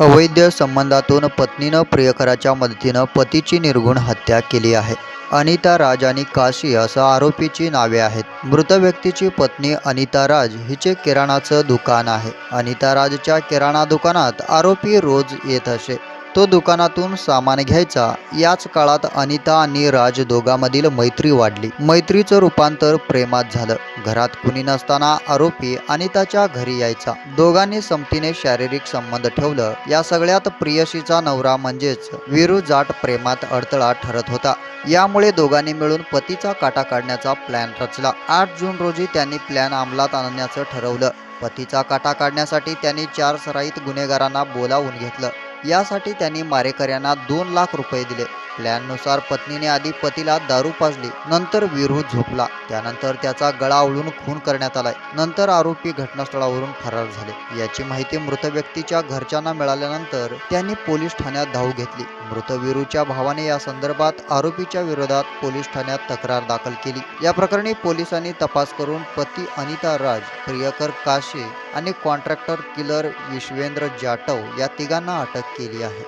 अवैध संबंधातून पत्नीनं प्रियकराच्या मदतीनं पतीची निर्गुण हत्या केली आहे. अनिता राज आणि काशी असं आरोपीची नावे आहेत. मृत व्यक्तीची पत्नी अनिता राज हिचे किराणाचं दुकान आहे. अनिता राजच्या किराणा दुकानात आरोपी रोज येत असे. तो दुकानातून सामान घ्यायचा. याच काळात अनिता आणि राज दोघांमधील मैत्री वाढली. मैत्रीचं रूपांतर प्रेमात झालं. घरात कुणी नसताना आरोपी अनिताच्या घरी यायचा. दोघांनी समतीने शारीरिक संबंध ठेवलं. या सगळ्यात प्रियशीचा नवरा म्हणजेच वीरू जाट प्रेमात अडथळा ठरत होता. यामुळे दोघांनी मिळून पतीचा काटा काढण्याचा प्लॅन रचला. आठ जून रोजी त्यांनी प्लॅन अंमलात आणण्याचं ठरवलं. पतीचा काटा काढण्यासाठी त्यांनी चार सराईत गुन्हेगारांना बोलावून घेतलं. यासाठी त्यांनी मारेकऱ्यांना दोन लाख रुपये दिले. प्लॅननुसार पत्नीने आधी पतीला दारू पाजली नंतर विरू झोपला. त्यानंतर त्याचा गळा आवळून खून करण्यात आलाय. नंतर आरोपी घटनास्थळावरून फरार झाले. याची माहिती मृत व्यक्तीच्या घरच्यांना मिळाल्यानंतर त्यांनी पोलीस ठाण्यात धाव घेतली. मृत विरूच्या भावाने या संदर्भात आरोपीच्या विरोधात पोलीस ठाण्यात तक्रार दाखल केली. या प्रकरणी पोलिसांनी तपास करून पती अनिता राज प्रियकर काशे आणि कॉन्ट्रॅक्टर किलर विश्वेंद्र जाटव या तिघांना अटक केली आहे.